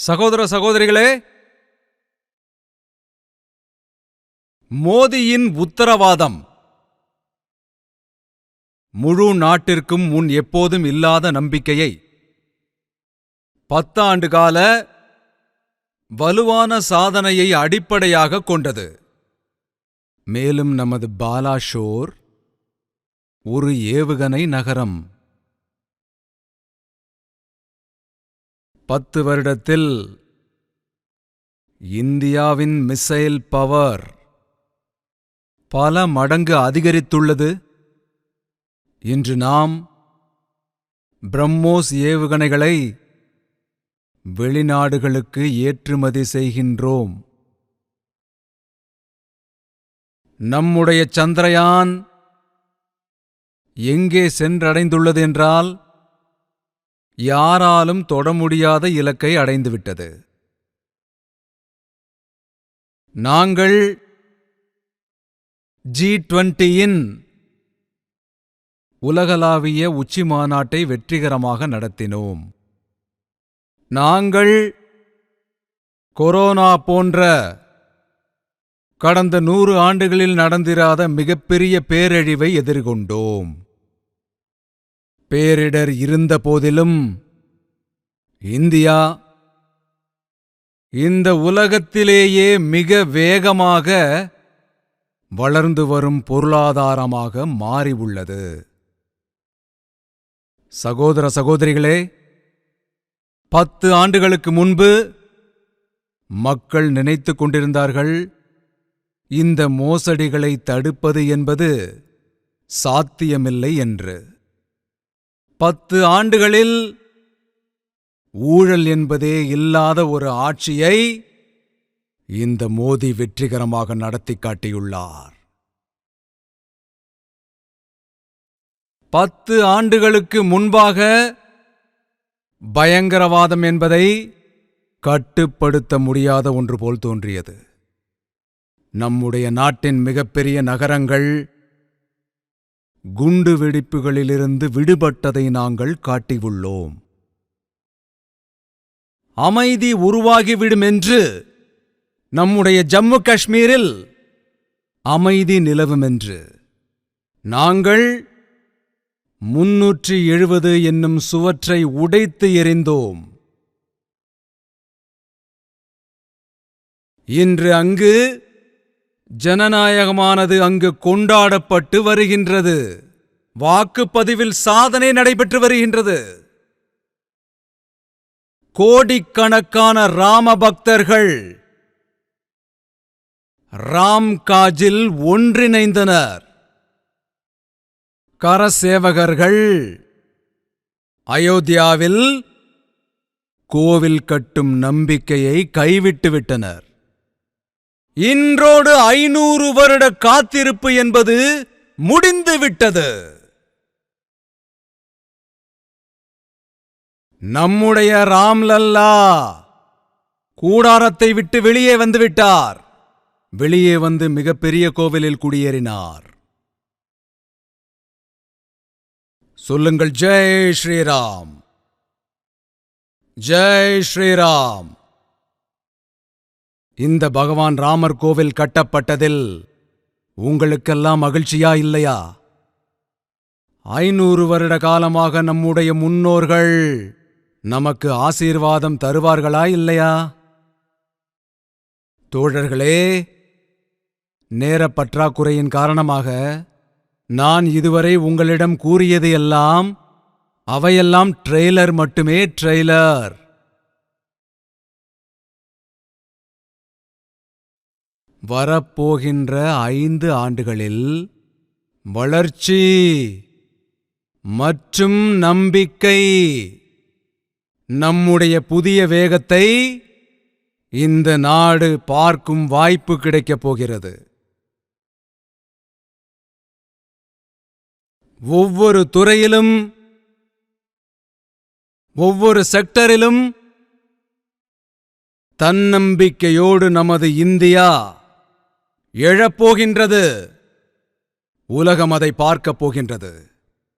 சகோதர சகோதரிகளே மோதியின் உத்தரவாதம். முழு நாட்டிற்கும் முன் எப்போதும் இல்லாத நம்பிக்கையை. பத்தாண்டு கால வலுவான சாதனையை அடிப்படையாக கொண்டது. மேலும் நமது பாலாஷோர் ஒரு ஏவுகணை நகரம். பத்து வருடத்தில் இந்தியாவின் மிசைல் பவர் பல மடங்கு அதிகரித்துள்ளது இன்று நாம் பிரம்மோஸ் ஏவுகணைகளை வெளிநாடுகளுக்கு ஏற்றுமதி செய்கின்றோம். நம்முடைய சந்திரயான் எங்கே சென்றடைந்துள்ளது என்றால் யாராலும் தொட முடியாத இலக்கை அடைந்துவிட்டது. நாங்கள் ஜி டுவெண்ட்டியின் உலகளாவிய உச்சி மாநாட்டை வெற்றிகரமாக நடத்தினோம். நாங்கள் கொரோனா போன்ற கடந்த நூறு ஆண்டுகளில் நடந்திராத மிகப்பெரிய பேரழிவை எதிர்கொண்டோம். பேரிடர் இருந்த போதிலும் இந்தியா இந்த உலகத்திலேயே மிக வேகமாக வளர்ந்து வரும் பொருளாதாரமாக மாறி உள்ளது சகோதர சகோதரிகளே பத்து ஆண்டுகளுக்கு முன்பு மக்கள் நினைத்து கொண்டிருந்தார்கள் இந்த மோசடிகளை தடுப்பது என்பது சாத்தியமில்லை என்று. பத்து ஆண்டுகளில் ஊழல் என்பதே இல்லாத ஒரு ஆட்சியை இந்த மோதி வெற்றிகரமாக நடத்தி காட்டியுள்ளார். பத்து ஆண்டுகளுக்கு முன்பாக பயங்கரவாதம் என்பதை கட்டுப்படுத்த முடியாத ஒன்று போல் தோன்றியது. நம்முடைய நாட்டின் மிகப்பெரிய நகரங்கள் குண்டு வெடிப்புகளிலிருந்து விடுபட்டதை நாங்கள் காட்டியுள்ளோம். அமைதி உருவாகிவிடும் என்று நம்முடைய ஜம்மு காஷ்மீரில் அமைதி நிலவும் என்று நாங்கள் முன்னூற்றி எழுபது என்னும் சுவற்றை உடைத்து எறிந்தோம். இன்று அங்கு ஜனநாயகமானது அங்கு கொண்டாடப்பட்டு வருகின்றது. வாக்குப்பதிவில் சாதனை நடைபெற்று வருகின்றது. கோடிக்கணக்கான ராம பக்தர்கள் ராம் காஜில் ஒன்றிணைந்தனர். கரசேவகர்கள் அயோத்தியாவில் கோவில் கட்டும் நம்பிக்கையை கைவிட்டுவிட்டனர். இன்றோடு ஐநூறு வருட காத்திருப்பு என்பது முடிந்து விட்டது. நம்முடைய ராம்லல்லா கூடாரத்தை விட்டு வெளியே வந்துவிட்டார் வெளியே வந்து மிகப்பெரிய கோவிலில் குடியேறினார். சொல்லுங்கள் ஜெய் ஸ்ரீராம். ஜெய் ஸ்ரீராம். இந்த பகவான் ராமர் கோவில் கட்டப்பட்டதில் உங்களுக்கெல்லாம் மகிழ்ச்சியா இல்லையா? ஐநூறு வருட காலமாக நம்முடைய முன்னோர்கள் நமக்கு ஆசீர்வாதம் தருவார்களா இல்லையா? தோழர்களே நேரப் பற்றாக்குறையின் காரணமாக நான் இதுவரை உங்களிடம் கூறியது எல்லாம் அவையெல்லாம் ட்ரெய்லர் மட்டுமே ட்ரெய்லர். வரப்போகின்ற ஐந்து ஆண்டுகளில் வளர்ச்சி மற்றும் நம்பிக்கை நம்முடைய புதிய வேகத்தை இந்த நாடு பார்க்கும் வாய்ப்பு கிடைக்கப் போகிறது. ஒவ்வொரு துறையிலும் ஒவ்வொரு செக்டரிலும் தன்னம்பிக்கையோடு நமது இந்தியா எழப்போகின்றது. உலகம் அதை பார்க்கப் போகின்றது.